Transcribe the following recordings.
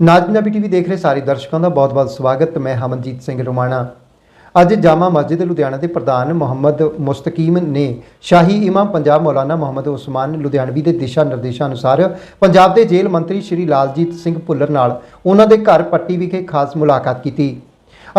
ਨਾਜ Punjabi TV ਦੇਖ ਰਹੇ ਸਾਰੇ ਦਰਸ਼ਕਾਂ ਦਾ ਬਹੁਤ-ਬਹੁਤ ਸਵਾਗਤ। ਮੈਂ ਹਮਨਜੀਤ ਸਿੰਘ ਰੋਮਾਣਾ। ਅੱਜ ਜਾਮਾ ਮਸਜਿਦ ਲੁਧਿਆਣਾ ਦੇ ਪ੍ਰਧਾਨ ਮੁਹੰਮਦ ਮੁਸਤਕੀਮ ਨੇ ਸ਼ਾਹੀ ਇਮਾਮ ਪੰਜਾਬ ਮੌਲਾਨਾ ਮੁਹੰਮਦ ਉਸਮਾਨ ਲੁਧਿਆਣਵੀ ਦੇ ਦਿਸ਼ਾ ਨਿਰਦੇਸ਼ਾਂ ਅਨੁਸਾਰ ਪੰਜਾਬ ਦੇ ਜੇਲ੍ਹ ਮੰਤਰੀ ਸ਼੍ਰੀ ਲਾਲਜੀਤ ਸਿੰਘ ਭੁੱਲਰ ਨਾਲ ਉਹਨਾਂ ਦੇ ਘਰ ਪੱਟੀ ਵਿਖੇ ਖਾਸ ਮੁਲਾਕਾਤ ਕੀਤੀ।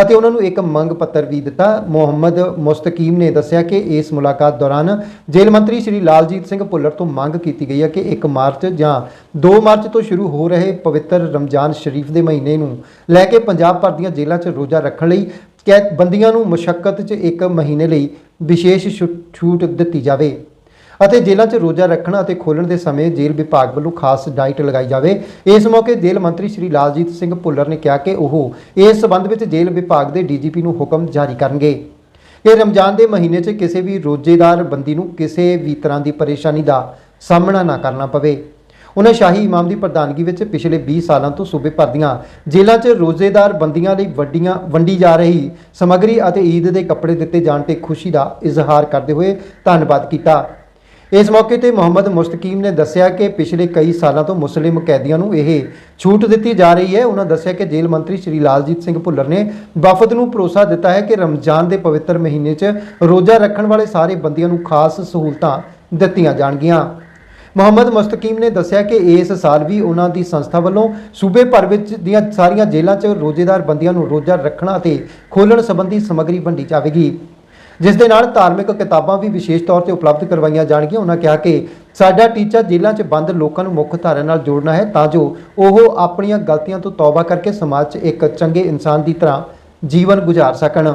ਅਤੇ ਉਹਨਾਂ ਨੂੰ ਇੱਕ ਮੰਗ ਪੱਤਰ ਵੀ ਦਿੱਤਾ। ਮੁਹੰਮਦ ਮੁਸਤਕੀਮ ਨੇ ਦੱਸਿਆ ਕਿ ਇਸ ਮੁਲਾਕਾਤ ਦੌਰਾਨ ਜੇਲ੍ਹ ਮੰਤਰੀ ਸ਼੍ਰੀ ਲਾਲਜੀਤ ਸਿੰਘ ਭੁੱਲਰ ਤੋਂ ਮੰਗ ਕੀਤੀ ਗਈ ਹੈ ਕਿ 1 ਮਾਰਚ ਜਾਂ 2 ਮਾਰਚ ਤੋਂ ਸ਼ੁਰੂ ਹੋ ਰਹੇ ਪਵਿੱਤਰ ਰਮਜ਼ਾਨ ਸ਼ਰੀਫ ਦੇ ਮਹੀਨੇ ਨੂੰ ਲੈ ਕੇ ਪੰਜਾਬ ਭਰ ਦੀਆਂ ਜੇਲ੍ਹਾਂ 'ਚ ਰੋਜ਼ਾ ਰੱਖਣ ਲਈ ਕੈਦ ਬੰਦੀਆਂ ਨੂੰ ਮੁਸ਼ੱਕਤ 'ਚ ਇੱਕ ਮਹੀਨੇ ਲਈ ਵਿਸ਼ੇਸ਼ ਛੁ- ਛੂਟ ਦਿੱਤੀ ਜਾਵੇ। ਅਤੇ ਜੇਲ੍ਹਾਂ 'ਚ ਰੋਜ਼ਾ ਰੱਖਣ ਅਤੇ ਖੋਲ੍ਹਣ ਦੇ ਸਮੇਂ ਜੇਲ੍ਹ ਵਿਭਾਗ ਵੱਲੋਂ ਖਾਸ ਡਾਈਟ ਲਗਾਈ ਜਾਵੇ। ਇਸ ਮੌਕੇ ਜੇਲ੍ਹ ਮੰਤਰੀ ਸ਼੍ਰੀ ਲਾਲਜੀਤ ਸਿੰਘ ਭੁੱਲਰ ਨੇ ਕਿਹਾ ਕਿ ਉਹ ਇਸ ਸਬੰਧ ਵਿੱਚ ਜੇਲ੍ਹ ਵਿਭਾਗ ਦੇ ਡੀਜੀਪੀ ਨੂੰ ਹੁਕਮ ਜਾਰੀ ਕਰਨਗੇ। ਇਹ ਰਮਜ਼ਾਨ ਦੇ ਮਹੀਨੇ 'ਚ ਕਿਸੇ ਵੀ ਰੋਜ਼ੇਦਾਰ ਬੰਦੀ ਨੂੰ ਕਿਸੇ ਵੀ ਤਰ੍ਹਾਂ ਦੀ ਪਰੇਸ਼ਾਨੀ ਦਾ ਸਾਹਮਣਾ ਨਾ ਕਰਨਾ ਪਵੇ। ਉਹਨਾਂ ਸ਼ਾਹੀ ਇਮਾਮ ਦੀ ਪ੍ਰਧਾਨਗੀ ਵਿੱਚ ਪਿਛਲੇ 20 ਸਾਲਾਂ ਤੋਂ ਸੂਬੇ ਭਰ ਦੀਆਂ ਜੇਲ੍ਹਾਂ 'ਚ ਰੋਜ਼ੇਦਾਰ ਬੰਦੀਆਂ ਲਈ ਵੱਡੀਆਂ ਵੰਡੀ ਜਾ ਰਹੀ ਸਮੱਗਰੀ ਅਤੇ ਈਦ ਦੇ ਕੱਪੜੇ ਦਿੱਤੇ ਜਾਣ ਤੇ ਖੁਸ਼ੀ ਦਾ ਇਜ਼ਹਾਰ ਕਰਦੇ ਹੋਏ ਧੰਨਵਾਦ ਕੀਤਾ। ਇਸ ਮੌਕੇ ਤੇ ਮੁਹੰਮਦ ਮੁਸਤਕੀਮ ਨੇ ਦੱਸਿਆ ਕਿ ਪਿਛਲੇ ਕਈ ਸਾਲਾਂ ਤੋਂ ਮੁਸਲਿਮ ਕੈਦੀਆਂ ਨੂੰ ਇਹ ਛੂਟ ਦਿੱਤੀ ਜਾ ਰਹੀ ਹੈ। ਉਹਨਾਂ ਦੱਸਿਆ ਕਿ ਜੇਲ੍ਹ ਮੰਤਰੀ ਸ਼੍ਰੀ ਲਾਲਜੀਤ ਸਿੰਘ ਭੁੱਲਰ ਨੇ ਵਫਦ ਨੂੰ ਭਰੋਸਾ ਦਿੱਤਾ ਹੈ ਕਿ ਰਮਜ਼ਾਨ ਦੇ ਪਵਿੱਤਰ ਮਹੀਨੇ 'ਚ ਰੋਜ਼ਾ ਰੱਖਣ ਵਾਲੇ ਸਾਰੇ ਬੰਦੀਆਂ ਨੂੰ ਖਾਸ ਸਹੂਲਤਾਂ ਦਿੱਤੀਆਂ ਜਾਣਗੀਆਂ। ਮੁਹੰਮਦ ਮੁਸਤਕੀਮ ਨੇ ਦੱਸਿਆ ਕਿ ਇਸ ਸਾਲ ਵੀ ਉਹਨਾਂ ਦੀ ਸੰਸਥਾ ਵੱਲੋਂ ਸੂਬੇ ਭਰ ਵਿੱਚ ਦੀਆਂ ਸਾਰੀਆਂ ਜੇਲ੍ਹਾਂ 'ਚ ਰੋਜ਼ੇਦਾਰ ਬੰਦੀਆਂ ਨੂੰ ਰੋਜ਼ਾ ਰੱਖਣਾ ਅਤੇ ਖੋਲ੍ਹਣ ਸੰਬੰਧੀ ਸਮੱਗਰੀ ਵੰਡੀ ਜਾਵੇਗੀ। ਜਿਸ ਦੇ ਨਾਲ ਧਾਰਮਿਕ ਕਿਤਾਬਾਂ ਵੀ ਵਿਸ਼ੇਸ਼ ਤੌਰ ਤੇ ਉਪਲਬਧ ਕਰਵਾਈਆਂ ਜਾਣਗੀਆਂ। ਉਹਨਾਂ ਕਿਹਾ ਕਿ ਸਾਡਾ ਟੀਚਾ ਜੇਲ੍ਹਾਂ 'ਚ ਬੰਦ ਲੋਕਾਂ ਨੂੰ ਮੁੱਖ ਧਾਰਾ ਨਾਲ ਜੋੜਨਾ ਹੈ ਤਾਂ ਜੋ ਉਹ ਆਪਣੀਆਂ ਗਲਤੀਆਂ ਤੋਂ ਤੌਬਾ ਕਰਕੇ ਸਮਾਜ 'ਚ ਇੱਕ ਚੰਗੇ ਇਨਸਾਨ ਦੀ ਤਰ੍ਹਾਂ ਜੀਵਨ ਗੁਜ਼ਾਰ ਸਕਣ।